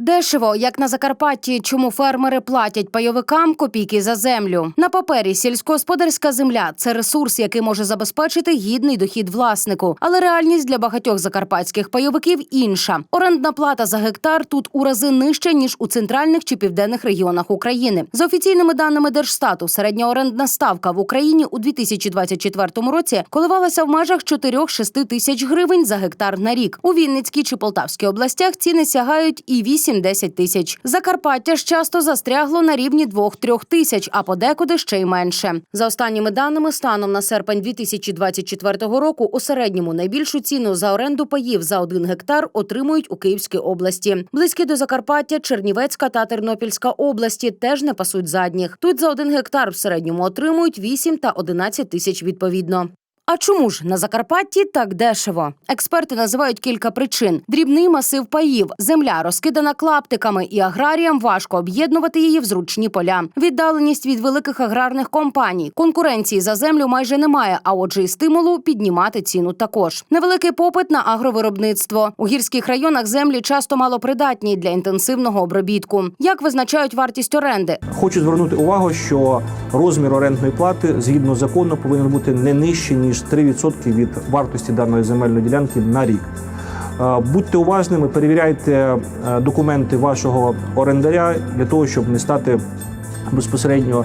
Дешево, як на Закарпатті, чому фермери платять пайовикам копійки за землю. На папері сільськогосподарська земля це ресурс, який може забезпечити гідний дохід власнику. Але реальність для багатьох закарпатських пайовиків інша. Орендна плата за гектар тут у рази нижча ніж у центральних чи південних регіонах України. За офіційними даними Держстату, середня орендна ставка в Україні у 2024 році коливалася в межах 4-6 тисяч гривень за гектар на рік. У Вінницькій чи Полтавській областях ціни сягають і 8-10 тисяч. Закарпаття ж часто застрягло на рівні 2-3 тисяч, а подекуди ще й менше. За останніми даними, станом на серпень 2024 року у середньому найбільшу ціну за оренду паїв за один гектар отримують у Київській області. Близькі до Закарпаття, Чернівецька та Тернопільська області теж не пасуть задніх. Тут за один гектар в середньому отримують 8 та 11 тисяч відповідно. А чому ж на Закарпатті так дешево? Експерти називають кілька причин: дрібний масив паїв, земля розкидана клаптиками, і аграріям важко об'єднувати її в зручні поля. Віддаленість від великих аграрних компаній, конкуренції за землю майже немає, а отже, і стимулу піднімати ціну також. Невеликий попит на агровиробництво. У гірських районах землі часто малопридатні для інтенсивного обробітку. Як визначають вартість оренди? Хочу звернути увагу, що розмір орендної плати згідно закону повинен бути не нижче ніж 3% від вартості даної земельної ділянки на рік. Е, Будьте уважними, перевіряйте е, документи вашого орендаря для того, щоб не стати безпосередньо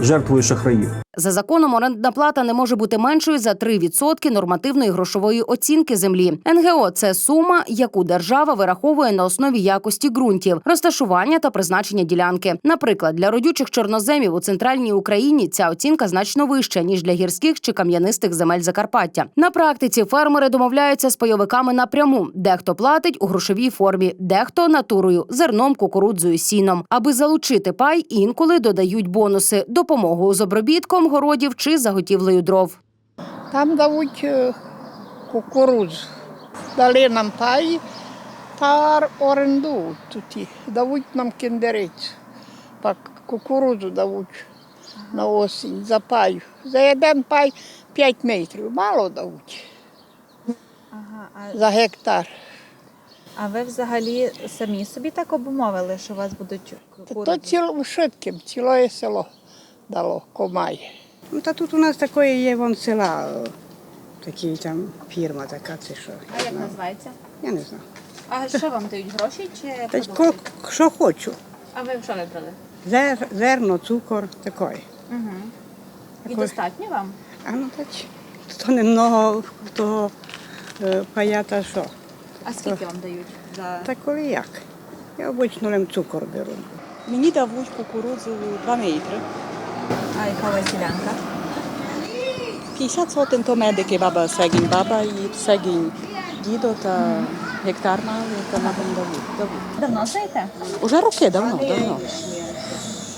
жертвою шахраїв. За законом орендна плата не може бути меншою за 3% нормативної грошової оцінки землі. НГО це сума, яку держава вираховує на основі якості ґрунтів, розташування та призначення ділянки. Наприклад, для родючих чорноземів у центральній Україні ця оцінка значно вища ніж для гірських чи кам'янистих земель Закарпаття. На практиці фермери домовляються з пайовиками напряму. Дехто платить у грошовій формі, дехто натурою, зерном, кукурудзою, сіном. Аби залучити пай, інколи додають бонуси, допомогу з обробітком городів чи заготівлею дров. Там дають е, кукурудзу. Дали нам пай та орендують тут. Дають нам кіндерицю. Пак кукурудзу дають на осінь за паю. За один пай 5 метрів. Мало дають Ага, а, за гектар. А ви взагалі самі собі так обумовили, що у вас будуть То кури? цілим швидким, ціле село дало комай. Ну, та тут у нас такої є вон села, такі там фірма така, це що. А як називається? Я не знаю. А що вам дають гроші чи Та продукти? ко- що хочу. А ви що вибрали? Зер, зерно, цукор, такої. Угу. І Такої. достатньо вам? А ну так, то не много того е, пая, що. А скільки вам дають за Та коли як? Я обично лим цукор беру. Мені дадуть кукурудзу 2 метри. а яка у вас ділянка? 50 сотень то медики, баба сегінь, баба і сегінь дідо та гектар мали, та нам дають. дають. Давно саєте? Уже роки давно, давно.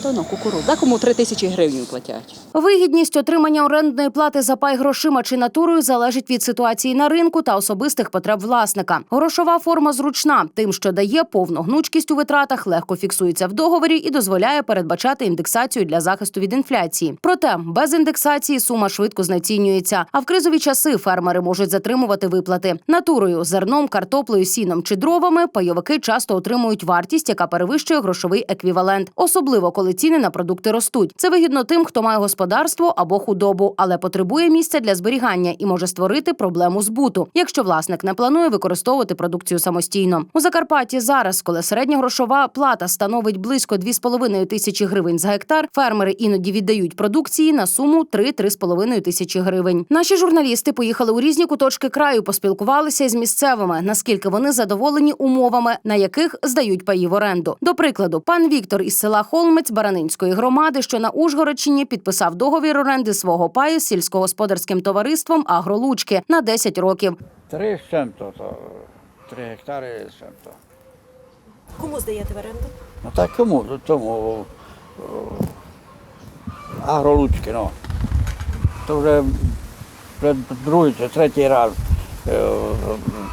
Давно кукурудзу. Декому 3 тисячі гривень платять. Вигідність отримання орендної плати за пай грошима чи натурою залежить від ситуації на ринку та особистих потреб власника. Грошова форма зручна, тим, що дає повну гнучкість у витратах, легко фіксується в договорі і дозволяє передбачати індексацію для захисту від інфляції. Проте без індексації сума швидко знецінюється. А в кризові часи фермери можуть затримувати виплати. Натурою, зерном, картоплею, сіном чи дровами пайовики часто отримують вартість, яка перевищує грошовий еквівалент, особливо коли ціни на продукти ростуть. Це вигідно тим, хто має господарство або худобу, але потребує місця для зберігання і може створити проблему збуту, якщо власник не планує використовувати продукцію самостійно. У Закарпатті зараз, коли середня грошова плата становить близько 2,5 тисячі гривень за гектар, фермери іноді віддають продукції на суму 3-3,5 тисячі гривень. Наші журналісти поїхали у різні куточки краю, поспілкувалися із місцевими, наскільки вони задоволені умовами, на яких здають паї в оренду. До прикладу, пан Віктор із села Холмець Баранинської громади, що на Ужгородщині, підписав договір оренди свого паю з сільськогосподарським товариством Агролучки на 10 років. Три з чим-то, три гектари з чим-то. Кому здаєте в оренду? Ну так кому? Тому о, агролучки, ну. То вже, другий чи третій раз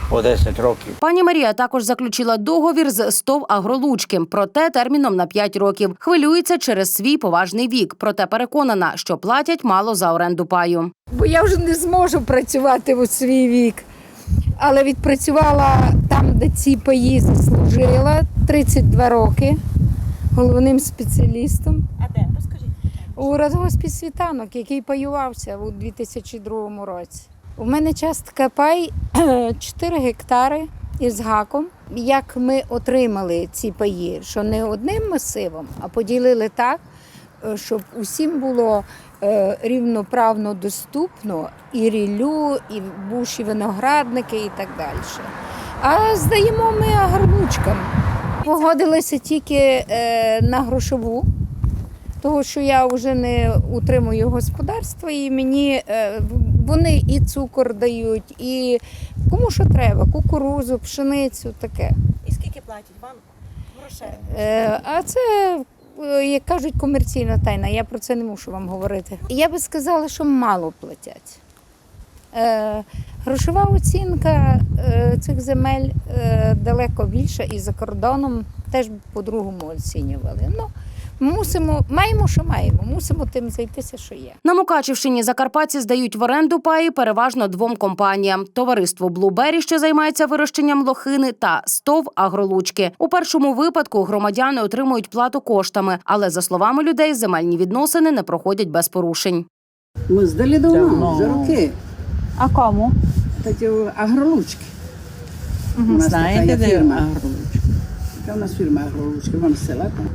по 10 років. Пані Марія також заключила договір з СТОВ Агролучки, проте терміном на 5 років. Хвилюється через свій поважний вік, проте переконана, що платять мало за оренду паю. бо я вже не зможу працювати у свій вік. але відпрацювала там, де ці паї служила 32 роки головним спеціалістом А де? Розкажіть. у радгоспі світанок, який паювався у 2002 році. У мене частка пай 4 гектари із гаком. Як ми отримали ці паї, що не одним масивом, а поділили так, е, щоб усім було е, рівноправно доступно і ріллю, і буші виноградники, і так далі. А здаємо ми агролучкам. Погодилися тільки е, на грошову, того, що я вже не утримую господарство, і мені вони і цукор дають, і кому що треба, кукурузу, пшеницю, таке. І скільки платять вам грошей? Е, а це, е, як кажуть, комерційна тайна. Я про це не мушу вам говорити. Я би сказала, що мало платять. Е, грошова оцінка е, цих земель е, далеко більша і за кордоном теж по-другому оцінювали. Ну, мусимо, маємо, що маємо, мусимо тим зайтися, що є. На Мукачівщині закарпатці здають в оренду паї переважно двом компаніям: товариство Блубері, що займається вирощенням лохини, та стов агролучки. У першому випадку громадяни отримують плату коштами, але за словами людей, земельні відносини не проходять без порушень. Ми здали давно, Давно. за роки. А кому? Такі агролучки. У нас Знаєте, така де є фірма. агролучка? Така у нас фірма агролучки, вон з села там.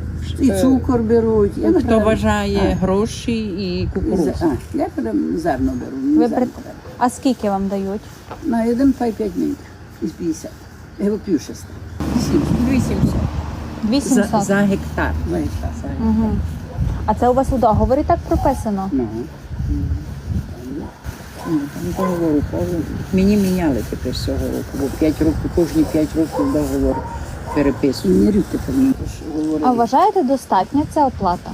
І цукор беруть. Я Хто беру. бажає гроші і І кукурудзу. за- А, я прям зерно беру. Ви зерно при- беру. А скільки вам дають? На один пай 5 мільк із 50. Я його п'ю ще став. 800. 800. За, за гектар. Два гектари. Угу. А це у вас у договорі так прописано? Ну. Ну, договору кожен. Мені міняли тепер цього року, бо 5 років, кожні 5 років договор переписують. Не рюте по мені. то говорили. А вважаєте достатня ця оплата?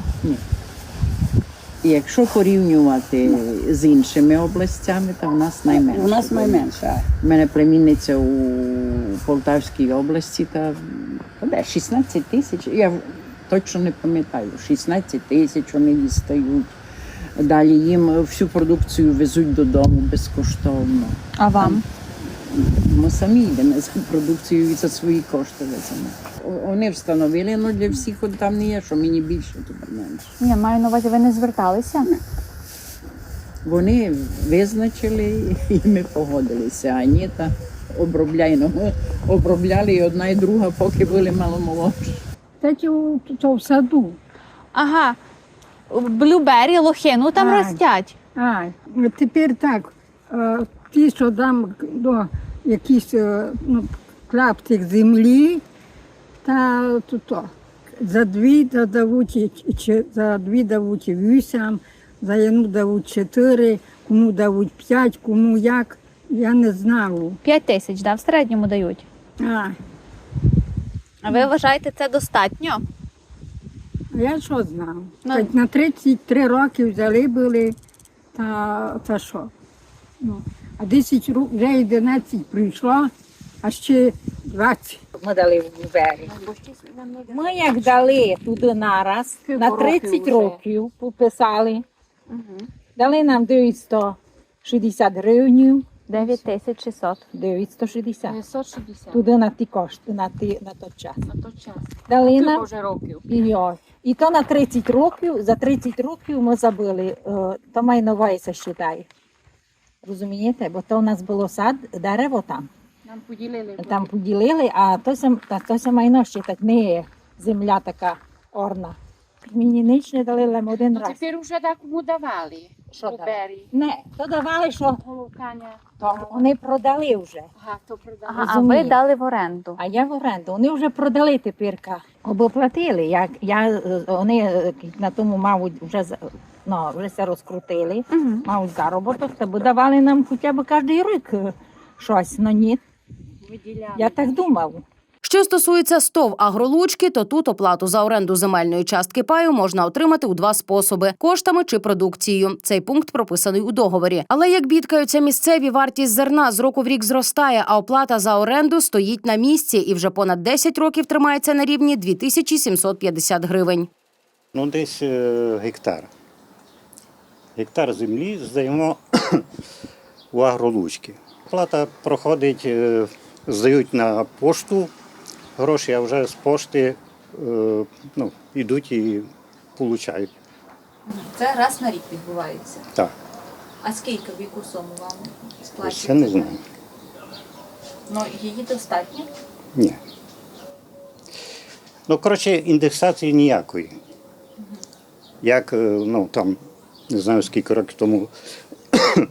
І якщо порівнювати з іншими областями, то в нас найменше. У нас найменше. У мене племінниця у Полтавській області, та де, 16 тисяч. Я точно не пам'ятаю. 16 тисяч вони дістають. Далі їм всю продукцію везуть додому безкоштовно. А вам? Ми самі йдемо за продукцією і за свої кошти веземо. Вони встановили, ну для всіх от там не є, що мені більше, то менше. Ні, маю на увазі, ви не зверталися? Вони визначили і ми погодилися. Аніта обробляє. Ну, ми обробляли і одна і друга, поки були маломолодші. Та то в саду. Ага. Блюбері, лохину там Ай. ростять. А, тепер так, е, ті, що дам до якісь е, ну, клаптик землі, та то, то. За дві да чи- за дві дають і вісім, за одну дають чотири, кому дають п'ять, кому як, я не знаю. 5 тисяч, да, в середньому дають. А, А ви вважаєте це достатньо? а я що знав? Ну. Так на 33 роки взяли були, та, та що? Ну, а 10 років, вже 11 прийшло, а ще 20. Ми дали в Бубері. Ми як дали туди нараз, на 30 років пописали, дали нам 960 гривень, 9600. 960. Туди на ті кошти, на, ті, на той час. Дали нам, і, йо. і то на 30 років, за 30 років ми забили, е, то майно вайса считай. Розумієте? Бо то у нас було сад, дерево там. Там поділили, а то то се майно ще так не є земля така орна. Мені ніч не дали лише один раз. Тепер вже так кому давали. Що? Бері. Не, то давали, що Голоканя. то вони продали вже. Ага, то продали. Ага, а ви Розумію. дали в оренду. А я в оренду. Вони вже продали тепер. Або платили. Як я, е, вони е, на тому, мабуть, вже, за- ну, вже все розкрутили, Угу. мабуть, заробіток, то б давали нам хоча б кожен рік е, щось. Ну ні, я так думав. Що стосується стов агролучки, то тут оплату за оренду земельної частки паю можна отримати у два способи: коштами чи продукцією. Цей пункт прописаний у договорі. Але як бідкаються місцеві, вартість зерна з року в рік зростає, а оплата за оренду стоїть на місці і вже понад 10 років тримається на рівні 2750 гривень. Ну, десь е, гектар. Гектар землі здаємо у агролучки. Оплата проходить, е, здають на пошту гроші, а вже з пошти е, ну, йдуть і получають. Це раз на рік відбувається. Так, А скільки в яку суму вам сплачують? це не знаю. Ну, її достатньо. Ні. Ну, коротше, індексації ніякої. Як, е, ну, там, не знаю, скільки років тому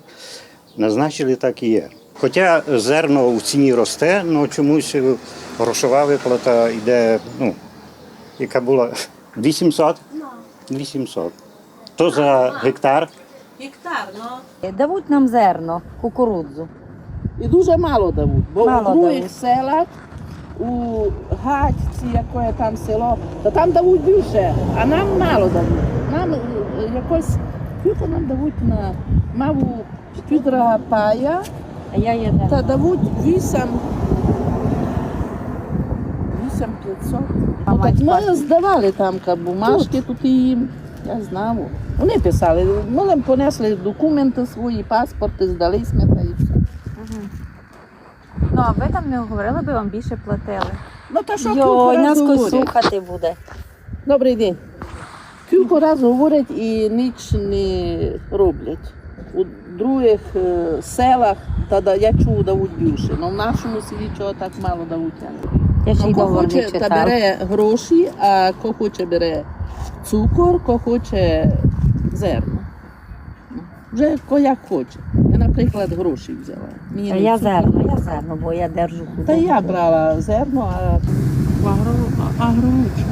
назначили, так і є. Хоча зерно в ціні росте, але чомусь е, грошова виплата йде, ну, яка була 800? 800. То за гектар. Гектар, ну. Дадуть нам зерно, кукурудзу. І дуже мало дають, бо Мало у других селах, у Гатьці, яке там село, то там дають більше, а нам мало дають. Нам е, якось тільки нам дають на маву півтора пая, А я є не. та дають вісім. Вісім п'ятсот. А Ну, так ми здавали там бумажки тут і їм. Я знав. Вони писали, ми їм понесли документи свої, паспорти, здали і все. Ну, а ви там не говорили би вам більше платили? Ну, та що кілька нас когось слухати буде. Добрий день. Кілька разів говорять і ніч не роблять. У других е, селах та да, я чув дають більше, але в нашому селі чого так мало дають. Я не знаю. Я ще й Ну, договор не хоче, та читав. бере гроші, а ко хоче бере цукор, ко хоче зерно. Ну, Вже ко як хоче. Я, наприклад, гроші взяла. Мені А не я цукор. зерно, я зерно, бо я держу Та я брала зерно, а в агро, агроуч.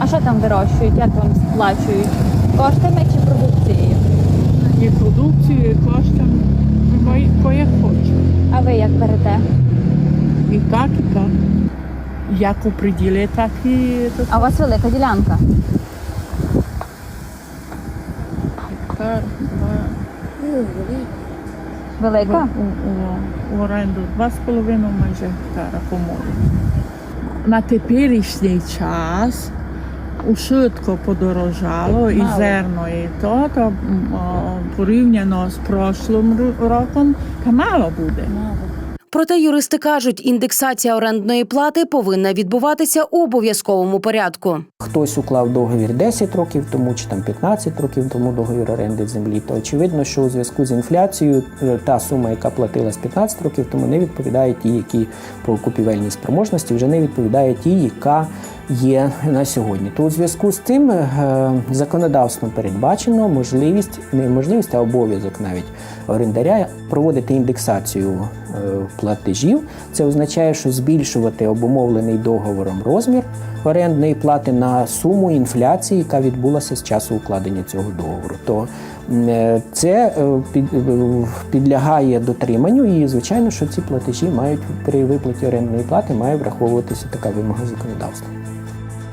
А що там вирощують? Як вам сплачують? Коштами чи продукцією? І продукції, і коштами, бо як хоче. А ви як берете? І так, і так. Як оприділі, так і А у вас велика ділянка? гектар, два. Велика? У, у, у оренду два з половиною майже гектара по морю. На теперішній час швидко подорожало і зерно, і то, то порівняно з прошлим роком, та мало буде. Проте юристи кажуть, індексація орендної плати повинна відбуватися у обов'язковому порядку. Хтось уклав договір 10 років тому чи там 15 років тому договір оренди землі, то очевидно, що у зв'язку з інфляцією е, та сума, яка платилась 15 років тому, не відповідає тій, які по купівельній спроможності вже не відповідає тій, яка є на сьогодні. То у зв'язку з цим е, законодавством передбачено можливість, не можливість, а обов'язок навіть орендаря проводити індексацію е, платежів. Це означає, що збільшувати обумовлений договором розмір орендної плати на суму інфляції, яка відбулася з часу укладення цього договору. То е, це під- підлягає дотриманню, і звичайно, що ці платежі мають при виплаті орендної плати має враховуватися така вимога законодавства.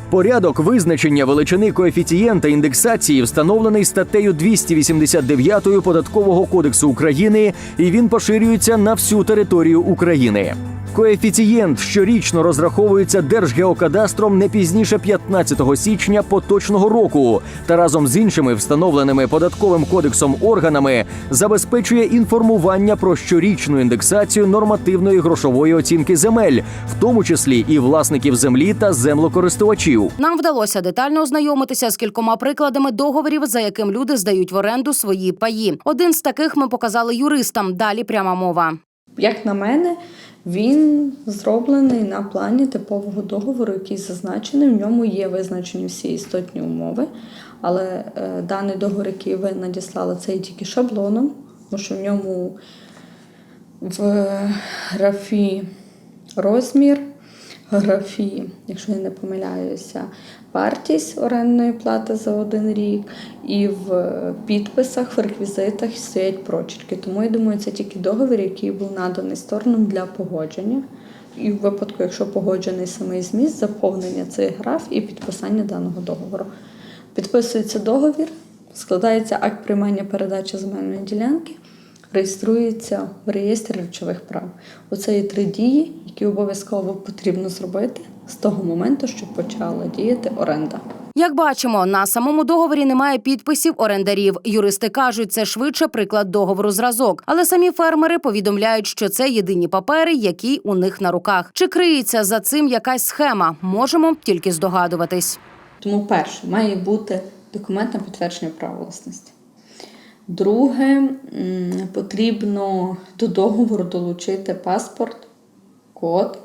Порядок визначення величини коефіцієнта індексації встановлений статтею 289 податкового кодексу України, і він поширюється на всю територію України. Коефіцієнт щорічно розраховується Держгеокадастром не пізніше 15 січня поточного року та разом з іншими встановленими податковим кодексом органами забезпечує інформування про щорічну індексацію нормативної грошової оцінки земель, в тому числі і власників землі та землекористувачів. Нам вдалося детально ознайомитися з кількома прикладами договорів, за яким люди здають в оренду свої паї. Один з таких ми показали юристам. Далі пряма мова. Як на мене, він зроблений на плані типового договору, який зазначений. В ньому є визначені всі істотні умови, але е, даний договор, який ви надіслали, це є тільки шаблоном, тому що в ньому в графі розмір, графі, якщо я не помиляюся, вартість орендної плати за один рік, і в підписах, в реквізитах стоять прочерки. Тому я думаю, це тільки договір, який був наданий сторонам для погодження. І в випадку, якщо погоджений самий зміст, заповнення цих граф і підписання даного договору. Підписується договір, складається акт приймання передачі земельної ділянки, реєструється в реєстрі речових прав. Оце є три дії, які обов'язково потрібно зробити з того моменту, що почала діяти оренда. Як бачимо, на самому договорі немає підписів орендарів. Юристи кажуть, це швидше приклад договору зразок. Але самі фермери повідомляють, що це єдині папери, які у них на руках. Чи криється за цим якась схема? Можемо тільки здогадуватись. Тому перше має бути документ на підтвердження права власності. Друге, потрібно до договору долучити паспорт, код,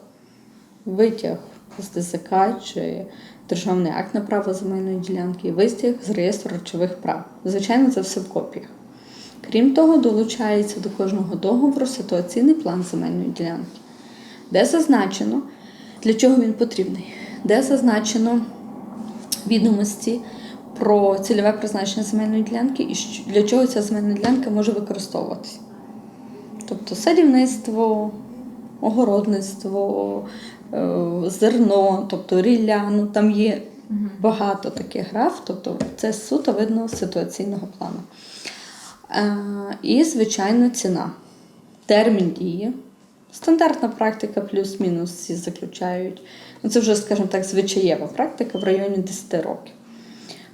витяг з ДЗК чи державний акт на право земельної ділянки і витяг з реєстру речових прав. Звичайно, це все в копіях. Крім того, долучається до кожного договору ситуаційний план земельної ділянки, де зазначено, для чого він потрібний, де зазначено відомості про цільове призначення земельної ділянки і для чого ця земельна ділянка може використовуватися. Тобто садівництво, огородництво, е, зерно, тобто рілля, ну там є багато таких граф, тобто це суто видно з ситуаційного плану. Е, І, звичайно, ціна. Термін дії. Стандартна практика плюс-мінус всі заключають. Ну, це вже, скажімо так, звичаєва практика в районі 10 років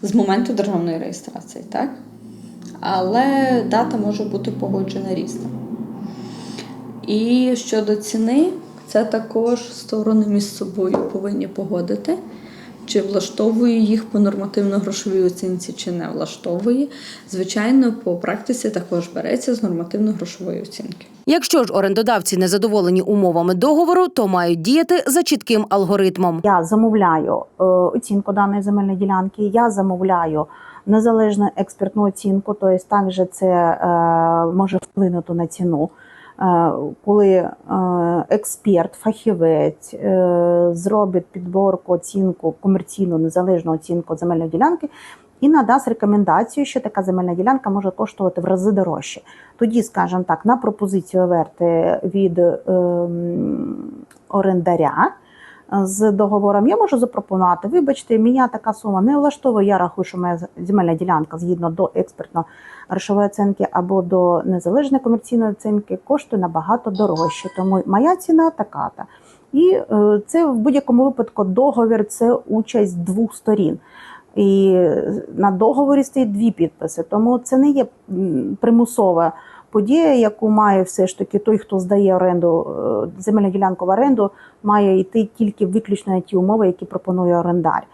з моменту державної реєстрації, так? Але дата може бути погоджена різна. І щодо ціни, це також сторони між собою повинні погодити, чи влаштовує їх по нормативно-грошовій оцінці, чи не влаштовує. Звичайно, по практиці також береться з нормативно-грошової оцінки. Якщо ж орендодавці не задоволені умовами договору, то мають діяти за чітким алгоритмом. Я замовляю е, оцінку даної земельної ділянки, я замовляю незалежну експертну оцінку, тобто також це е, може вплинути на ціну. Е, коли експерт, фахівець зробить підборку, оцінку, комерційну незалежну оцінку земельної ділянки і надасть рекомендацію, що така земельна ділянка може коштувати в рази дорожче. Тоді, скажімо так, на пропозицію оверти від ем, орендаря з договором я можу запропонувати. Вибачте, мене така сума не влаштовує. Я рахую, що моя земельна ділянка згідно до експертно-грошової оцінки або до незалежної комерційної оцінки коштує набагато дорожче. Тому моя ціна така-то. І е, це в будь-якому випадку договір це участь двох сторін. І на договорі стоїть дві підписи, тому це не є примусова подія, яку має все ж таки той, хто здає оренду е, земельну ділянку в оренду, має йти тільки виключно на ті умови, які пропонує орендар.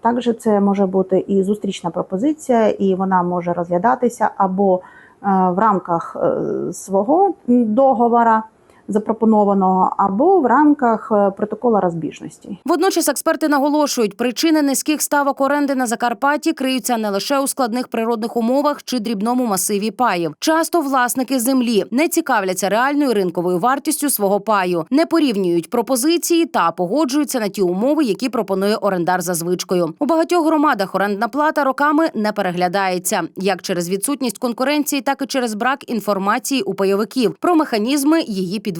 Також це може бути і зустрічна пропозиція, і вона може розглядатися або е, в рамках е, свого договора запропонованого, або в рамках е, протоколу розбіжності. Водночас експерти наголошують, причини низьких ставок оренди на Закарпатті криються не лише у складних природних умовах чи дрібному масиві паїв. Часто власники землі не цікавляться реальною ринковою вартістю свого паю, не порівнюють пропозиції та погоджуються на ті умови, які пропонує орендар за звичкою. У багатьох громадах орендна плата роками не переглядається, як через відсутність конкуренції, так і через брак інформації у пайовиків про механізми її підвищення.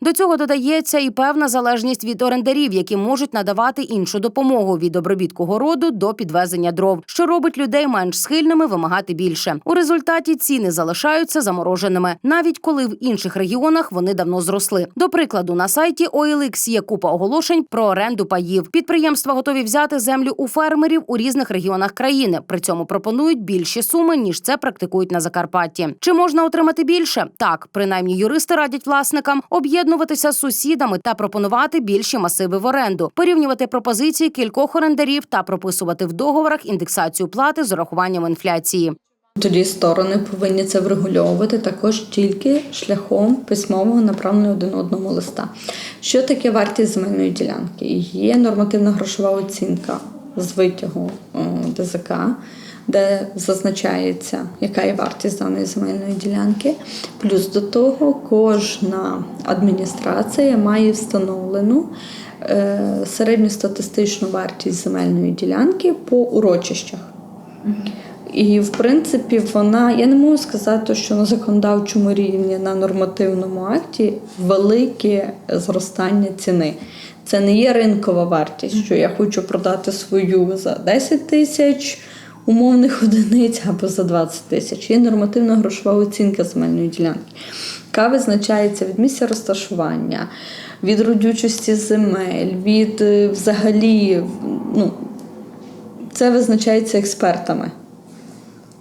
До цього додається і певна залежність від орендарів, які можуть надавати іншу допомогу від обробітку городу до підвезення дров, що робить людей менш схильними вимагати більше. У результаті ціни залишаються замороженими, навіть коли в інших регіонах вони давно зросли. До прикладу, на сайті OLX є купа оголошень про оренду паїв. Підприємства готові взяти землю у фермерів у різних регіонах країни. При цьому пропонують більші суми ніж це практикують на Закарпатті. Чи можна отримати більше? Так, принаймні юристи радять власникам об'єднуватися з сусідами та пропонувати більші масиви в оренду, порівнювати пропозиції кількох орендарів та прописувати в договорах індексацію плати з урахуванням інфляції. Тоді сторони повинні це врегульовувати також тільки шляхом письмового направлення один одному листа. Що таке вартість земельної ділянки? Є нормативна грошова оцінка з витягу ДЗК, де зазначається, яка є вартість даної земельної ділянки. Плюс до того кожна адміністрація має встановлену е, середньостатистичну вартість земельної ділянки по урочищах. І, в принципі, вона, я не можу сказати, що на законодавчому рівні, на нормативному акті велике зростання ціни. Це не є ринкова вартість, що я хочу продати свою за 10 тисяч умовних одиниць або за 20 тисяч. Є нормативна грошова оцінка земельної ділянки, яка визначається від місця розташування, від родючості земель, від е, взагалі ну, Це визначається експертами.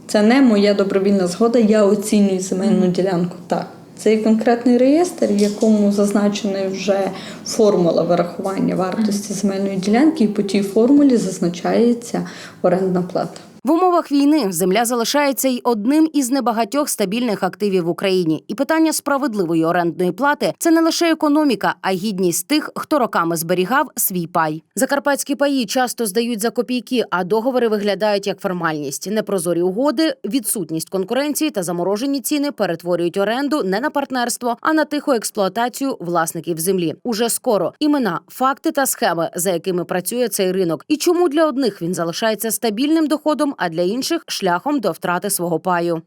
Це не моя добровільна згода, я оцінюю земельну ділянку. Так. Це є конкретний реєстр, в якому зазначена вже формула вирахування вартості земельної ділянки, і по тій формулі зазначається орендна плата. В умовах війни земля залишається й одним із небагатьох стабільних активів в Україні. І питання справедливої орендної плати це не лише економіка, а й гідність тих, хто роками зберігав свій пай. Закарпатські паї часто здають за копійки, а договори виглядають як формальність. Непрозорі угоди, відсутність конкуренції та заморожені ціни перетворюють оренду не на партнерство, а на тиху експлуатацію власників землі. Уже скоро імена, факти та схеми, за якими працює цей ринок, і чому для одних він залишається стабільним доходом, а для інших шляхом до втрати свого паю.